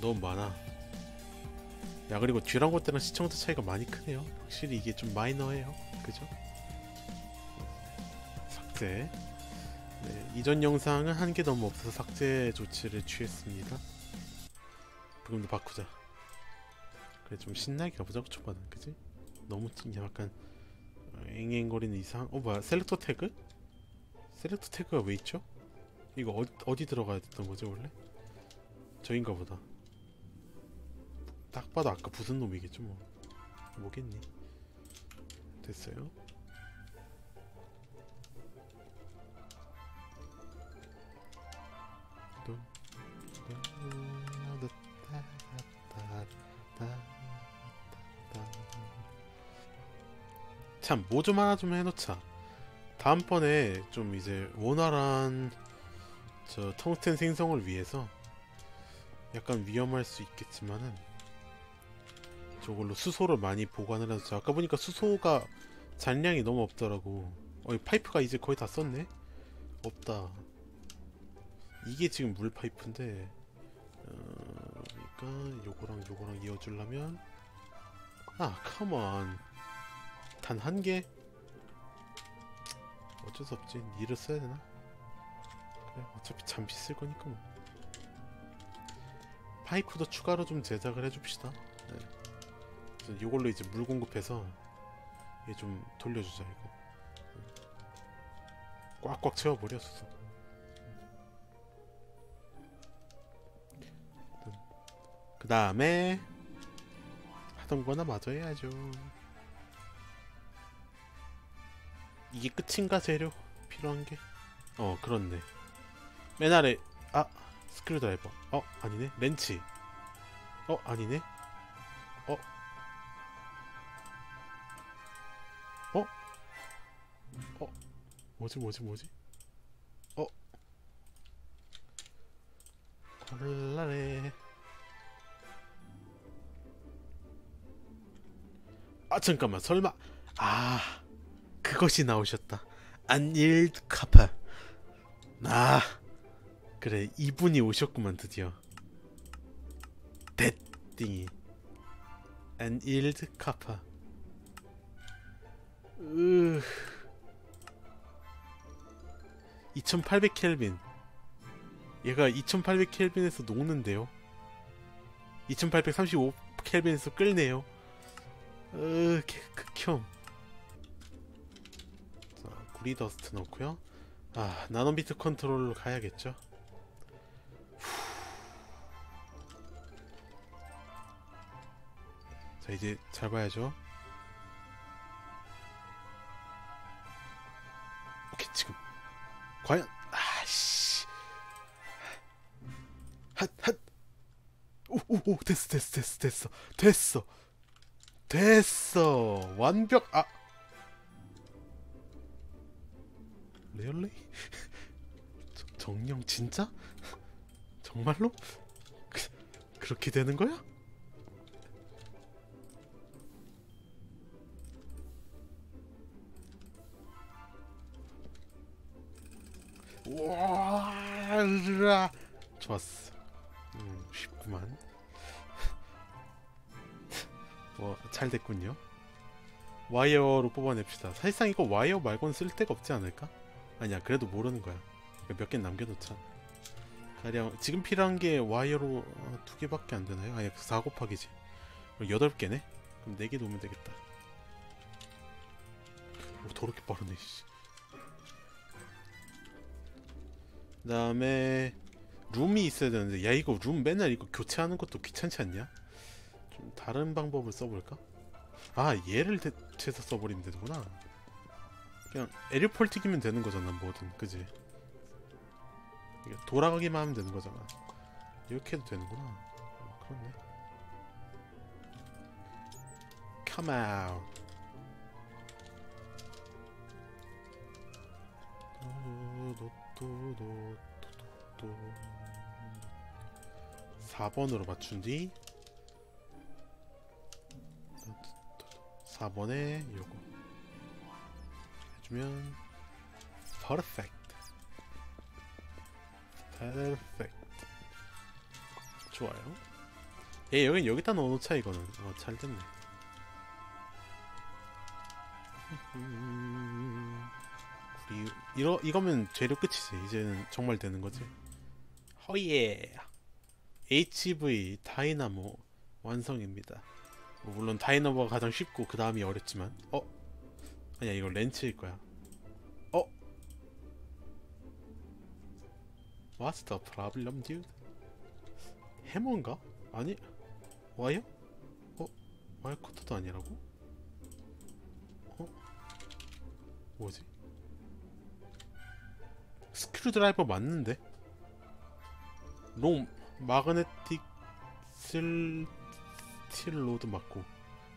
너무 많아 야 그리고 듀랑고 때랑 시청자 차이가 많이 크네요 확실히 이게 좀 마이너해요 그죠? 삭제 네, 이전 영상은 한 개 너무 없어서 삭제 조치를 취했습니다 부금도 바꾸자 그래 좀 신나게 가보자고 초반은 그지? 너무 찡- 약간 어, 앵앵거리는 이상 어 뭐야 셀렉터 태그? 셀렉터 태그가 왜 있죠? 이거 어, 어디 들어가야 됐던 거지 원래? 저인가 보다 딱 봐도 아까 무슨 놈이겠죠 뭐 뭐겠니 됐어요. 참, 뭐 좀 하나 좀 해놓자. 다음번에 좀 이제 원활한 저 텅스텐 생성을 위해서 약간 위험할 수 있겠지만은 저걸로 수소를 많이 보관을 해서 아까 보니까 수소가 잔량이 너무 없더라고. 어, 이 파이프가 이제 거의 다 썼네? 없다. 이게 지금 물 파이프인데 어, 그러니까 요거랑 요거랑 이어주려면 아 컴온 단 한 개? 어쩔 수 없지 니를 써야 되나? 그래 어차피 잠시 쓸 거니까 뭐 파이프도 추가로 좀 제작을 해줍시다 네. 그래서 요걸로 이제 물 공급해서 얘 좀 돌려주자 이거 꽉꽉 채워버려 수소 그 다음에 하던 거나 마저 해야죠. 이게 끝인가 재료 필요한 게? 어 그렇네. 맨 아래 아 스크류 드라이버. 어 아니네 렌치. 어 아니네. 어 어? 뭐지 뭐지 뭐지? 어? 콜라레. 아 잠깐만 설마. 아 그것이 나오셨다. 안일드 카파 아 그래 이분이 오셨구만 드디어. 대띵이. 안일드 카파 으 2800 켈빈 얘가 2800 켈빈에서 녹는데요 2835 켈빈에서 끓네요 으, 개- 극혐. 자, 구리 더스트 넣고요. 아, 나노비트 컨트롤로 가야겠죠. 후. 자, 이제 잘 봐야죠. 과연 아씨. 핫, 핫. 오, 오, 오, 됐어, 됐어, 됐어, 됐어, 됐어. 됐어 완벽 아 레얼리 저- 정령 진짜 정말로 그, 그렇게 되는 거야? 와 좋았어 음, 쉽구만 뭐 잘 됐군요. 와이어로 뽑아냅시다. 사실상 이거 와이어 말고는 쓸 데가 없지 않을까? 아니야, 그래도 모르는 거야. 몇 개 남겨놓자. 가령 지금 필요한 게 와이어로 어, 두 개밖에 안 되나요? 아니, 4 곱하기지. 그럼 여덟 개네. 그럼 네 개 놓으면 되겠다. 오, 더럽게 빠르네. 씨. 그 다음에 룸이 있어야 되는데, 야 이거 룸 맨날 이거 교체하는 것도 귀찮지 않냐? 좀 다른 방법을 써볼까? 아 얘를 대체해서 써버리면 되는구나. 그냥 에리폴 튀기면 되는 거잖아 뭐든. 그지? 돌아가기만 하면 되는 거잖아. 이렇게 해도 되는구나. 어, 그렇네. Come out. 또 또또또또 4번으로 맞춘 뒤. 4번에 요거. 해주면 perfect. perfect. 좋아요. 예 여긴 여기다 넣어놓자 이거는. 어 잘 됐네. 음, 우리 이러 이거면 재료 끝이지 이제는 정말 되는 거지 허예 HV 다이나모 완성입니다 뭐 물론 다이나모가 가장 쉽고 그 다음이 어렵지만 어 아니야 이거 렌치일 거야 어 What's the problem, dude? 해머인가? 아니 와이어? 어? 와이어 커터도 아니라고? 어? 뭐지? 스크류 드라이버 맞는데? 롱 마그네틱 슬 스틸 로드 맞고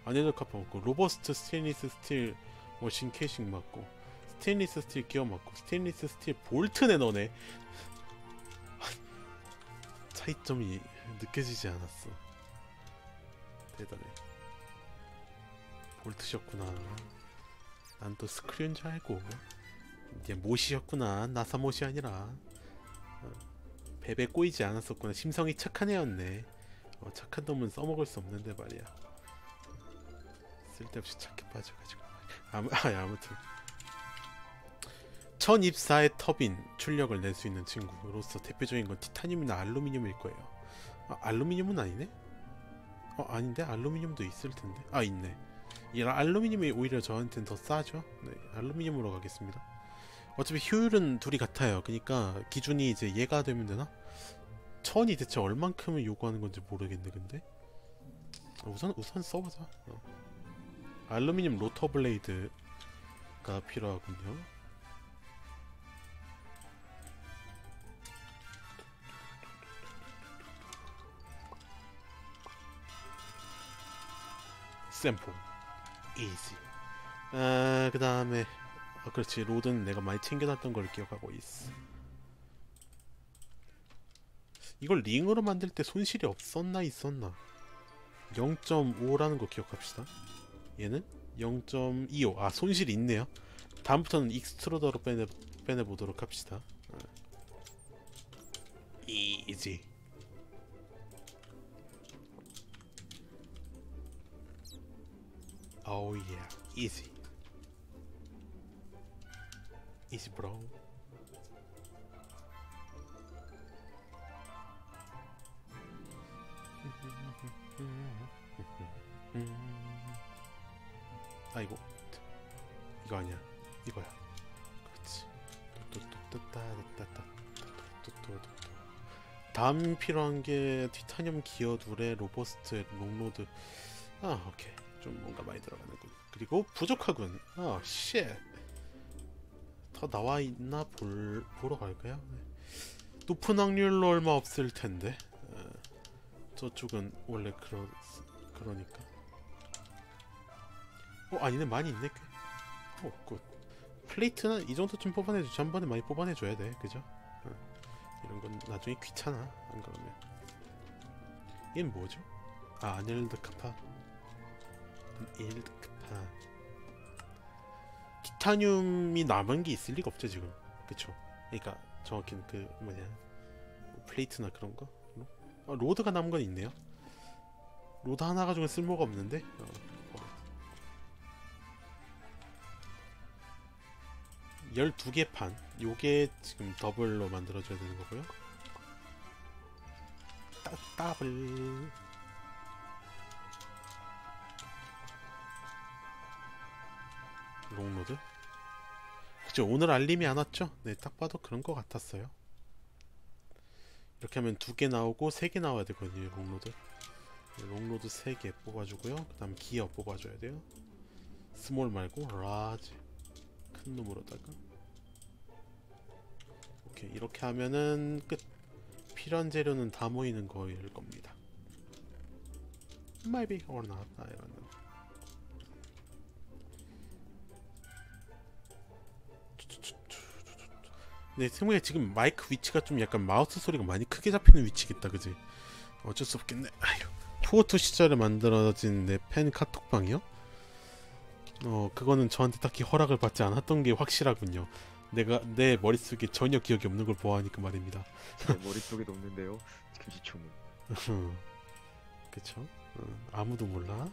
아네드 카파 맞고 로버스트 스테인리스 스틸 머신 캐싱 맞고 스테인리스 스틸 기어 맞고 스테인리스 스틸 볼트네 너네. 차이점이 느껴지지 않았어. 대단해. 볼트셨구나. 난또줄 알고 이제 못이셨구나. 나사 못이 아니라. 어, 베베 꼬이지 않았었구나. 심성이 착한 애였네. 어, 착한 놈은 써먹을 수 없는데 말이야. 쓸데없이 착해 빠져가지고. 아무, 아, 아무튼. 천 입사의 터빈 출력을 낼 수 있는 친구로서 대표적인 건 티타늄이나 알루미늄일 거예요. 아, 알루미늄은 아니네? 어 아닌데? 알루미늄도 있을 텐데. 아 있네. 이 알루미늄이 오히려 저한테는 더 싸죠? 네 알루미늄으로 가겠습니다 어차피 효율은 둘이 같아요. 그러니까 기준이 이제 얘가 되면 되나? 천이 대체 얼만큼을 요구하는 건지 모르겠네 근데. 우선 우선 써보자. 어. 알루미늄 로터 블레이드가 필요하군요. 샘플. 이지 아그 다음에 아 그렇지 로드는 내가 많이 챙겨놨던 걸 기억하고 있어 이걸 링으로 만들 때 손실이 없었나 있었나 0.5라는 거 기억합시다 얘는 0.25. 아 손실이 있네요. 다음부터는 익스트루더로 빼내 빼내 보도록 합시다. 이지. Oh yeah, easy. Easy, bro. 아이고. 이거 아니야. 이거야. 그렇지. 다음 필요한 게 티타늄 기어 둘에 로버스트 롱로드 아 오케이 좀 뭔가 많이 들어가는군 그리고 부족하군 아쉣 더 나와 있나 볼 보러 갈까요? 네. 높은 확률로 얼마 없을 텐데 어, 저쪽은 원래 그러 그러니까 어 아니네 많이 있네 꽤. 어 굿. 플레이트는 이 정도쯤 뽑아내주지 한 번에 많이 뽑아내줘야 돼 그죠? 어. 이런 건 나중에 귀찮아 안 그러면 얘는 뭐죠? 아 아닐드 카파 일드 카파 티타늄이 남은 게 있을 리가 없죠 지금. 그쵸? 그러니까 정확히는 그 뭐냐 플레이트나 그런 거? 어, 로드가 남은 건 있네요. 로드 하나 가지고 쓸모가 없는데? 어. 12개 판. 요게 지금 더블로 만들어줘야 되는 거고요. 따, 더블. 롱로드 그죠. 오늘 알림이 안 왔죠? 네 딱 봐도 그런 거 같았어요. 이렇게 하면 두 개 나오고 세 개 나와야 되거든요 롱로드. 네, 롱로드 3개 뽑아주고요. 그 다음 기어 뽑아줘야 돼요. 스몰 말고 라지. 큰 놈으로다가. 오케이 이렇게 하면은 끝. 필요한 재료는 다 모이는 거일 겁니다. Maybe or not. I don't know 네, 승무에 지금 마이크 위치가 좀 약간 마우스 소리가 많이 크게 잡히는 위치겠다, 그지? 어쩔 수 없겠네. 아휴, 투어투 시절에 만들어진 내 팬 카톡방이요? 어 그거는 저한테 딱히 허락을 받지 않았던 게 확실하군요. 내가 내 머릿속에 전혀 기억이 없는 걸 보아하니까 말입니다. 제 머릿속에도 없는데요. 금지초문. 그쵸? 어, 아무도 몰라.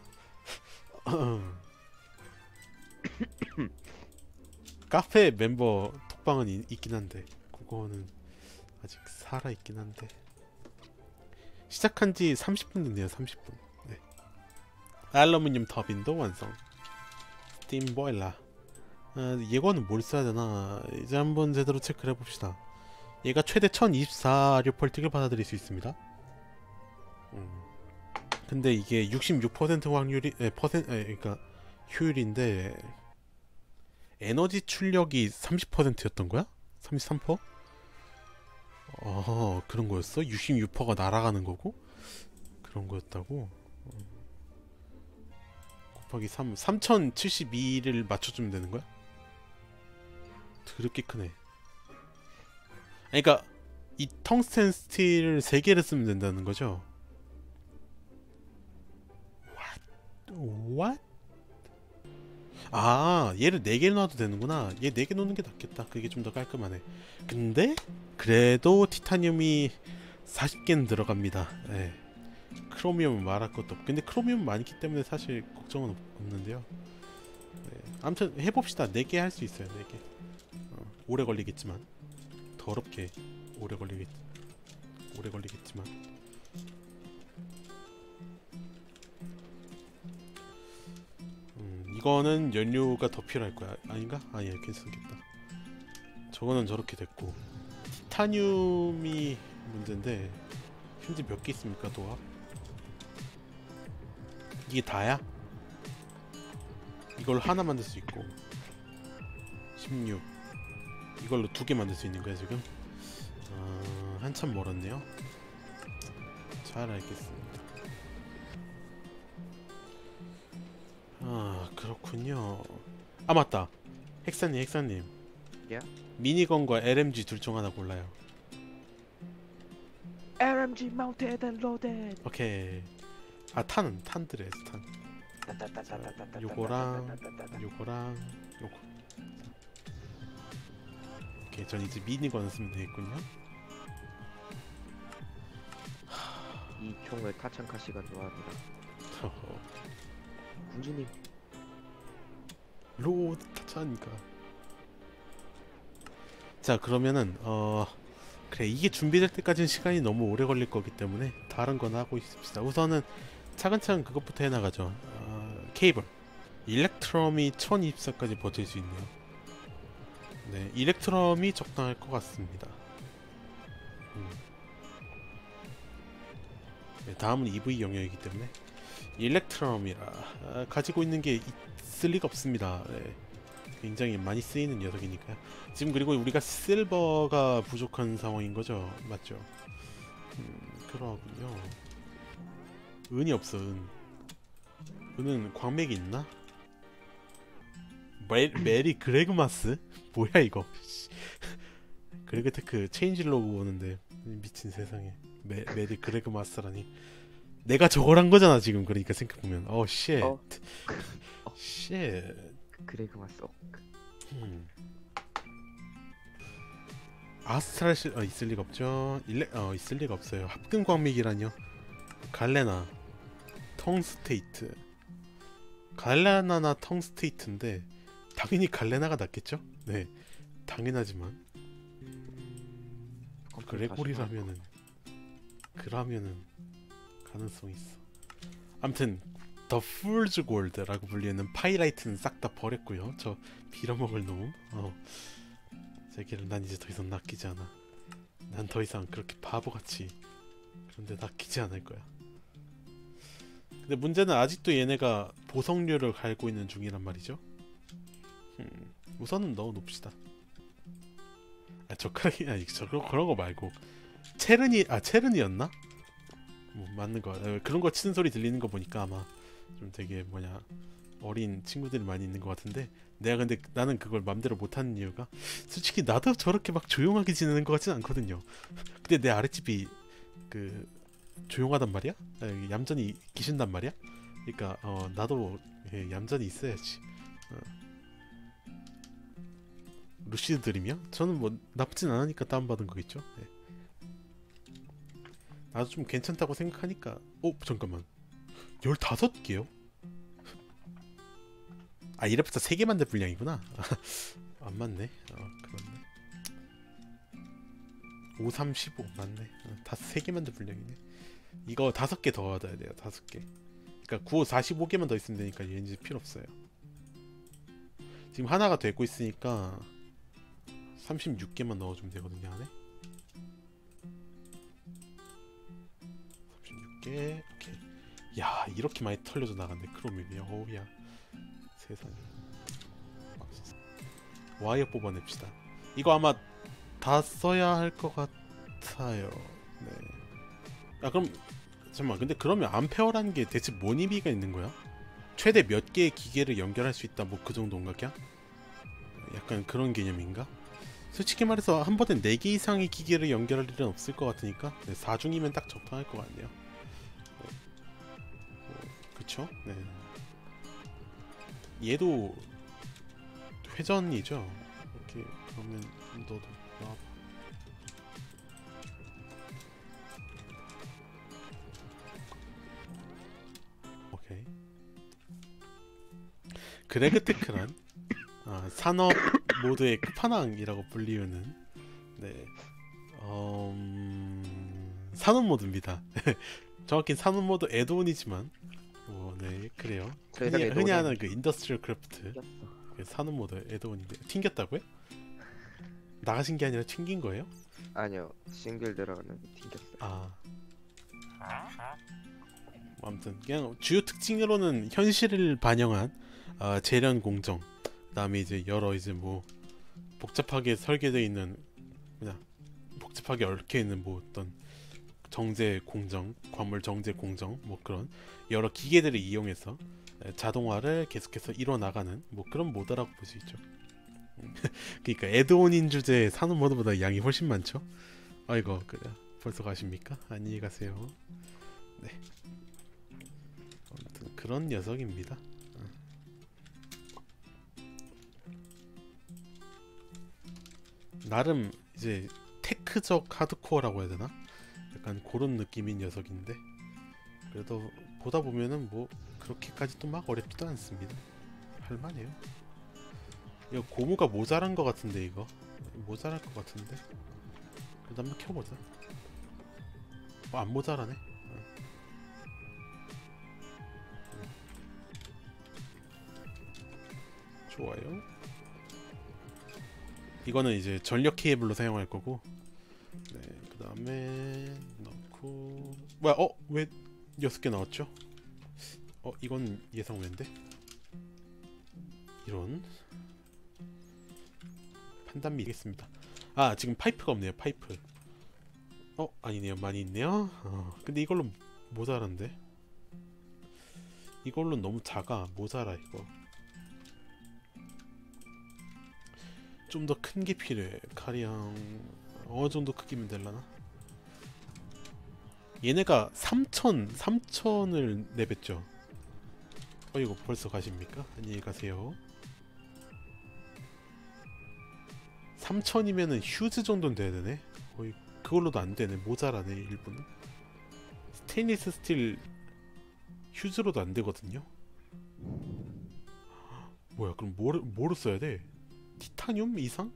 카페 멤버 톡방은 이- 있긴 한데 그거는 아직 살아 있긴 한데 시작한 지 30분 됐네요. 30분. 네. 알루미늄 터빈도 완성. 스팀 보일러. 아, 이거는 뭘 써야 되나? 이제 한번 제대로 체크를 해봅시다. 얘가 최대 1024류펄틱을 받아들일 수 있습니다. 음. 근데 이게 66% 확률이 에, 퍼센 에, 그러니까 효율인데 에너지 출력이 30%였던 거야? 33%? 어 그런 거였어? 66%가 날아가는 거고 그런 거였다고? 어. 곱하기 3 3072를 맞춰주면 되는 거야? 그렇게 크네. 그러니까 이 텅스텐 스틸을 3개를 쓰면 된다는 거죠? What? 아 얘를 4개 놔도 되는구나. 얘 4개 놓는 게 낫겠다. 그게 좀 더 깔끔하네. 근데 그래도 티타늄이 40개는 들어갑니다. 예. 크로미움은 말할 것도 없고. 근데 크로미움 많기 때문에 사실 걱정은 없, 없는데요. 예. 아무튼 해봅시다. 4개 할 수 있어요 4개. 어, 오래 걸리겠지만. 더럽게 오래 걸리겠 오래 걸리겠지만 이거는 연료가 더 필요할 거야. 아닌가? 아니야, 괜찮겠다. 저거는 저렇게 됐고 티타늄이 문제인데 현재 몇 개 있습니까, 도합? 이게 다야? 이걸로 하나 만들 수 있고 16 이걸로 두 개 만들 수 있는 거야 지금? 어, 한참 멀었네요. 잘 알겠습니다. 아 그렇군요. 아 맞다. 헥사님 헥사님. 예? 미니건과 LMG 둘 중 하나 골라요. LMG mounted and loaded. 오케이. 아 탄은 탄드레스 탄. 요거랑 요거랑 요거. 오케이 전 이제 미니건을 쓰면 되겠군요. 이 총을 타창카 씨가 좋아합니다. 군주님, 로드 타차니까. 자 그러면은 어 그래 이게 준비될 때까지는 시간이 너무 오래 걸릴 거기 때문에 다른 건 하고 있읍시다. 우선은 차근차근 그것부터 해나가죠. 어, 케이블. 일렉트럼이 1024까지 버틸 수 있네요. 네, 일렉트럼이 적당할 것 같습니다. 음. 네, 다음은 EV 영역이기 때문에 일렉트럼이라 아, 가지고 있는 게 있을 리가 없습니다. 네. 굉장히 많이 쓰이는 녀석이니까요. 지금 그리고 우리가 실버가 부족한 상황인 거죠, 맞죠? 음, 그러군요. 은이 없어, 은. 은은 광맥이 있나? 메, 메리 그레그마스? 뭐야 이거? 씨. 그레그테크 체인지로그 보는데 미친 세상에 메, 메리 그레그마스라니 내가 저걸 한 거잖아 지금 그러니까 생각해보면 어 쉣. 어. 쉣. 그레그 마소. 음. 아스트랄 시... 어, 있을 리가 없죠. 일레... 어, 있을 리가 없어요. 합금 광맥이라뇨. 갈레나, 텅스테이트. 갈레나나 텅스테이트인데 당연히 갈레나가 낫겠죠? 네, 당연하지만 그레고리라면은 그라면은 가능성 있어. 암튼 더 풀즈 골드라고 불리는 파이라이트는 싹 다 버렸고요. 저 빌어먹을 놈. 어. 제기를 난 이제 더 이상 낚이지 않아. 난 더 이상 그렇게 바보같이 그런데 낚이지 않을 거야. 근데 문제는 아직도 얘네가 보석류를 갈고 있는 중이란 말이죠. 음, 우선은 넣어놓읍시다. 아, 저 크기 아니 저 그런 거 말고 체르니 아 체르니였나? 뭐 맞는 거 어, 그런 거 치는 소리 들리는 거 보니까 아마 좀 되게 뭐냐 어린 친구들이 많이 있는 것 같은데 내가 근데 나는 그걸 맘대로 못하는 이유가 솔직히 나도 저렇게 막 조용하게 지내는 것 같진 않거든요. 근데 내 아랫집이 그 조용하단 말이야? 아, 얌전히 기신단 말이야? 그러니까 어 나도 예, 얌전히 있어야지. 어. 루시드 드림이요? 저는 뭐 나쁘진 않으니까 다운받은 거겠죠. 네. 나도 좀 괜찮다고 생각하니까. 어 잠깐만. 15개요? 아 이래부터 3개만 될 분량이구나. 안 맞네. 어 그렇네. 5, 3, 15 맞네. 어, 다 3개만 될 분량이네. 이거 5개 더 얻어야 돼요 5개. 그러니까 9, 45개만 더 있으면 되니까 얘는 필요 없어요. 지금 하나가 되고 있으니까 36개만 넣어주면 되거든요 안에 개 오케이 야 이렇게 많이 털려져 나갔네 크로미이 어우야 세상에 맙소사. 와이어 뽑아냅시다 이거 아마 다 써야 할 것 같아요 네. 아 그럼 잠깐만 근데 그러면 암페어라는 게 대체 뭔 의미가 있는 거야? 최대 몇 개의 기계를 연결할 수 있다 뭐 그 정도인가 그냥? 약간 그런 개념인가? 솔직히 말해서 한 번에 4개 이상의 기계를 연결할 일은 없을 것 같으니까 네, 4중이면 딱 적당할 것 같네요 그쵸? 네. 얘도 회전이죠? 이렇게 그러면 너도 나와봐 오케이 그레그 테크란 아, 산업 모드의 끝판왕이라고 불리우는 네 음... 산업 모드입니다. 정확히 산업 모드 에드온이지만 뭐네 그래요. 저희가 흔히, 흔히 하는 그 인더스트리얼 크래프트. 그 산업 모드 에드온인데 튕겼다고요? 나가신 게 아니라 튕긴 거예요? 아니요 싱글 들어가는 튕겼어요. 아뭐 아무튼 그냥 주요 특징으로는 현실을 반영한 아, 재련 공정 그다음에 이제 여러 이제 뭐 복잡하게 설계되어 있는 그냥 복잡하게 얽혀 있는 뭐 어떤 정제 공정 광물 정제 공정 뭐 그런 여러 기계들을 이용해서 에, 자동화를 계속해서 이뤄 나가는 뭐 그런 모드라고 볼 수 있죠. 음, 그러니까 에드온인 주제의 산업 모드보다 양이 훨씬 많죠. 아이고 그래 벌써 가십니까? 안녕히 가세요. 네. 아무튼 그런 녀석입니다. 어. 나름 이제 테크적 하드코어라고 해야 되나? 약간 그런 느낌인 녀석인데 그래도 보다 보면은 뭐 그렇게까지 또 막 어렵지도 않습니다. 할만해요. 이거 고무가 모자란 것 같은데 이거 모자랄 것 같은데 그래도 한번 켜보자. 어, 안 모자라네. 어. 좋아요. 이거는 이제 전력 케이블로 사용할 거고. 네, 그 다음에. 뭐야? 어? 왜 여섯 개 나왔죠? 어, 이건 예상 외인데. 이런 판단 미겠습니다. 아, 지금 파이프가 없네요. 파이프. 어, 아니네요. 많이 있네요. 어, 근데 이걸로 모자란데. 이걸로 너무 작아. 모자라 이거. 좀 더 큰 게 필요해. 가령 어느 정도 크기면 될라나? 얘네가 3천, 3천을 내뱉죠. 어 이거 벌써 가십니까? 안녕히 가세요. 3천이면은 휴즈 정도는 돼야 되네. 거의 그걸로도 안 되네. 모자라네 일부는. 스테인리스 스틸 휴즈로도 안 되거든요. 뭐야? 그럼 뭐를 뭐로 써야 돼? 티타늄 이상?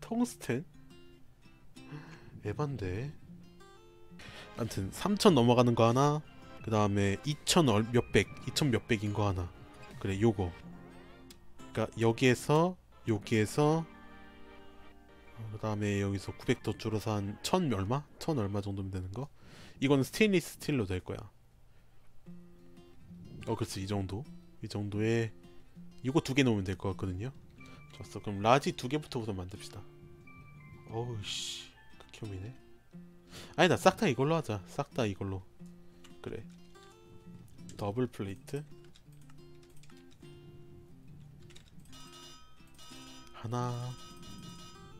텅스텐? 에반데. 아무튼 3천 넘어가는 거 하나. 그 다음에 2천 몇백, 2천 몇백인 거 하나. 그래, 요거. 그러니까 여기에서 여기에서 그 다음에 여기서 900 더 줄여서 한 1000 얼마? 1000 얼마 정도면 되는 거? 이거는 스테인리스 스틸로 될 거야. 어, 그렇지. 이 정도. 이 정도에 이거 두 개 넣으면 될 것 같거든요. 좋았어. 그럼 라지 두 개부터 우선 만듭시다. 어우 씨. 극혐이네. 아니다. 싹 다 이걸로 하자. 싹 다 이걸로. 그래. 더블 플레이트. 하나,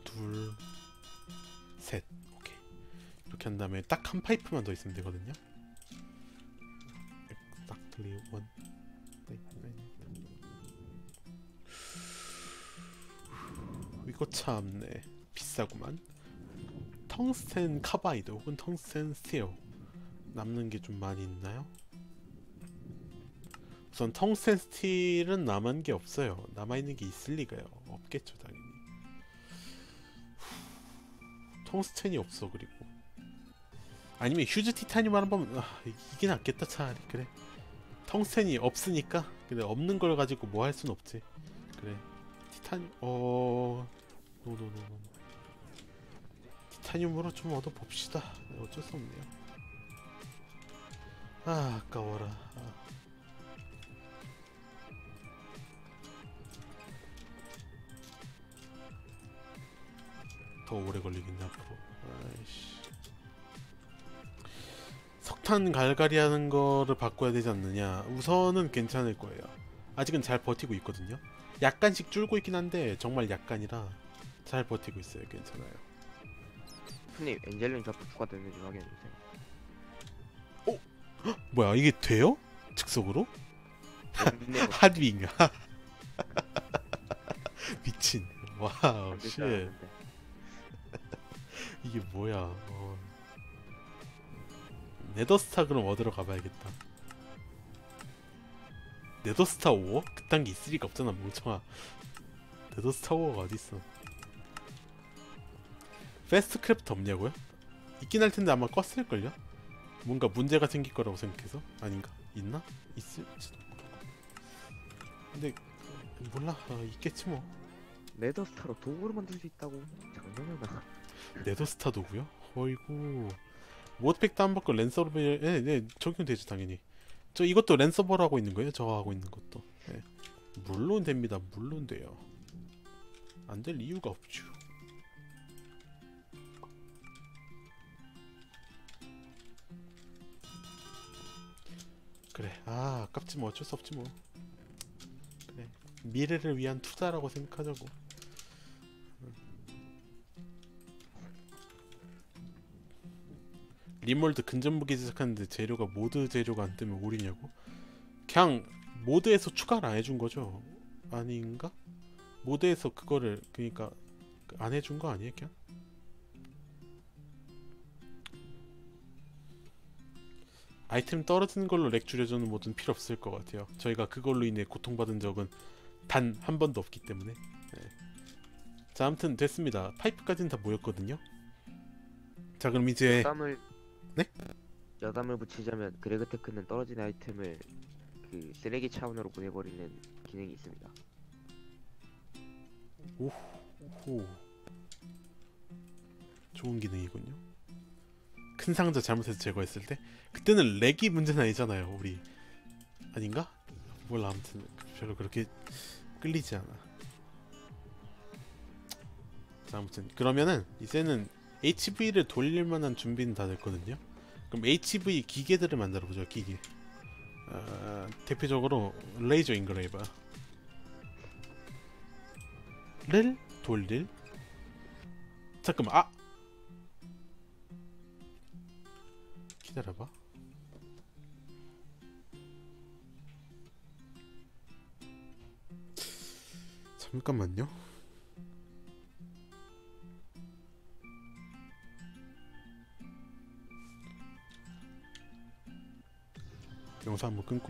둘, 셋. 오케이. 이렇게 한 다음에 딱 한 파이프만 더 있으면 되거든요. Exactly one. 이거 참네 비싸구만 텅스텐 카바이드 혹은 텅스텐 스틸 남는 게 좀 많이 있나요? 우선 텅스텐 스틸은 남은 게 없어요. 남아 있는 게 있을 리가요. 없겠죠 당연히. 텅스텐이 없어 그리고 아니면 휴즈 티타늄 한번 아, 이게 낫겠다 차라리 그래. 텅스텐이 없으니까 그래 없는 걸 가지고 뭐 할 순 없지. 그래 티타늄 어 노노노노 티타늄으로 좀 얻어 봅시다. 어쩔 수 없네요. 아 아까워라. 아. 더 오래 걸리겠네 앞으로. 아이씨. 석탄 갈갈이 하는 거를 바꿔야 되지 않느냐. 우선은 괜찮을 거예요. 아직은 잘 버티고 있거든요. 약간씩 줄고 있긴 한데 정말 약간이라 잘 버티고 있어요. 괜찮아요. 손님 엔젤님 자꾸 추가되는지 확인해주세요. 뭐야 이게 돼요? 즉석으로? 네, 핫윙. 미친. 와우 쉣. 이게 뭐야? 어. 네더스타 그럼 얻으러 가봐야겠다. 네더스타 5? 그딴 게 있을 리가 없잖아 멍청아. 네더스타 5가 어딨어? 패스트 크래프트 없냐고요? 있긴 할 텐데 아마 껐을걸요? 뭔가 문제가 생길 거라고 생각해서 아닌가? 있나? 있을지도 모르고. 근데 몰라 어, 있겠지 뭐. 레더스타로 도구를 만들 수 있다고 장난하나? 네더스타도고요? 어이구 모드팩도 안 받고 랜서버에 네, 네, 적용되죠 당연히 저 이것도 랜서버로 하고 있는 거예요? 저 하고 있는 것도 네. 물론 됩니다 물론 돼요 안 될 이유가 없죠 그래 아 아깝지 뭐 어쩔 수 없지 뭐 그래 미래를 위한 투자라고 생각하자고 리몰드 근접무기 제작하는데 재료가 모드 재료가 안 뜨면 오리냐고? 그냥 모드에서 추가를 안 해준 거죠? 아닌가? 모드에서 그거를 그니까 안 해준 거 아니에요 그냥? 아이템 떨어지는 걸로 렉 줄여주는 모드는 필요 없을 것 같아요 저희가 그걸로 인해 고통받은 적은 단 한 번도 없기 때문에 네. 자 아무튼 됐습니다 파이프까지는 다 모였거든요 자 그럼 이제 여담을 네? 여담을 붙이자면 그레그테크는 떨어진 아이템을 그 쓰레기 차원으로 보내버리는 기능이 있습니다. 오 좋은 기능이군요. 큰 상자 잘못해서 제거했을 때 그때는 렉이 문제는 아니잖아요. 우리 아닌가? 몰라 아무튼 별로 그렇게 끌리지 않아. 자 아무튼 그러면은 이제는 HV를 돌릴 만한 준비는 다 됐거든요. 그럼 HV 기계들을 만들어 보죠. 기계. 어, 대표적으로 레이저 인그레이버. 를 돌릴 잠깐만 아 기다려봐. 잠깐만요. 영상 한번 끊고